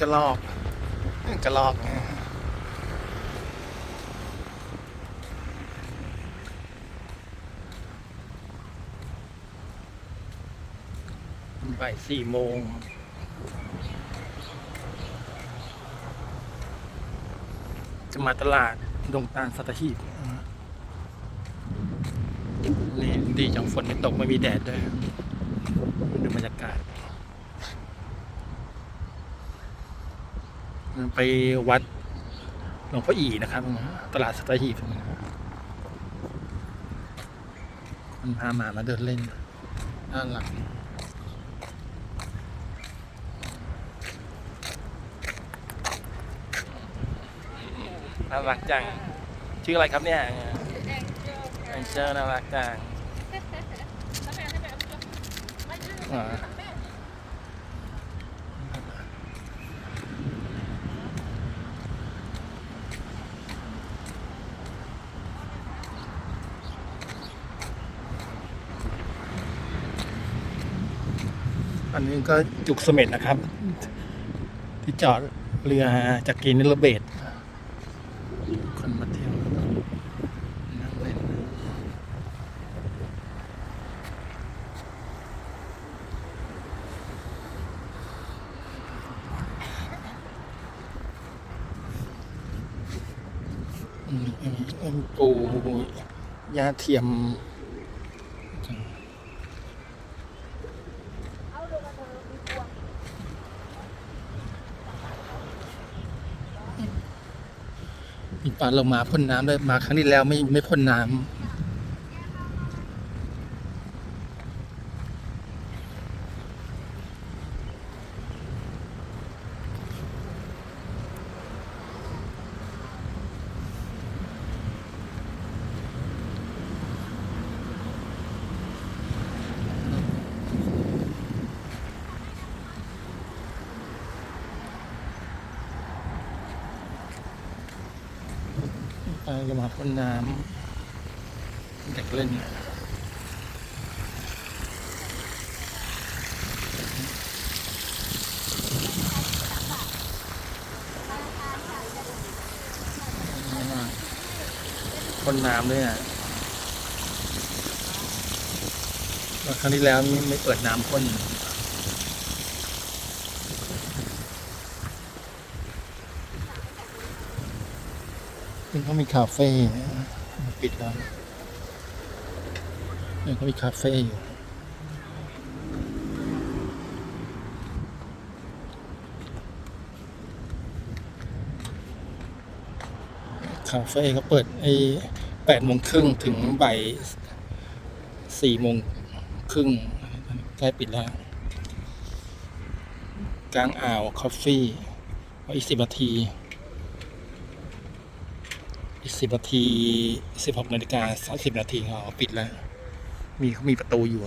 กระลอกกระลอกบ่ายสี่โมงจะมาตลาดดงตาลสัตหีบนี่ดีจังฝนไม่ตกไม่มีแดดด้วยดูบรรยากาศ ไปวัดหลวงพ่ออีนะครับ ตลาดสัตหีบมันพาหมามาเดินเล่น ด้านหลังน่ารักจัง ชื่ออะไรครับเนี่ยแองเจลน่ารักจัง อันนี้ก็จุกเสม็ดนะครับ ที่จอดเรือจากกีนิลเบตคนมาเที่ยวนั่งเล่นอืมอันนี้เอ็มปูยาเทียม ปลาลงมาพ่นน้ำด้วยมาครั้งที่แล้วไม่ไม่พ่นน้ำ ปลาลงมาพ่นน้ำเด็กเล่นพ่นน้ำด้วยอะครั้งที่แล้วไม่เปิดน้ำพ่น ซึ่งเขามีคาเฟ่ปิดแล้วเนี่ยเขามีคาเฟ่อยู่คาเฟ่เขาเปิดไอ้แปดโมงครึ่งถึงบ่ายสี่โมงครึ่งใกล้ปิดแล้ว กลางอ่าวคอฟฟี่อีกสิบนาที อีกสิบนาทีสิบหกนาฬิกาสามสิบนาทีเขาปิดแล้ว มีเขามีประตูอยู่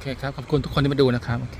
เคครับ ขอบคุณทุกคนที่มาดูนะครับโอเค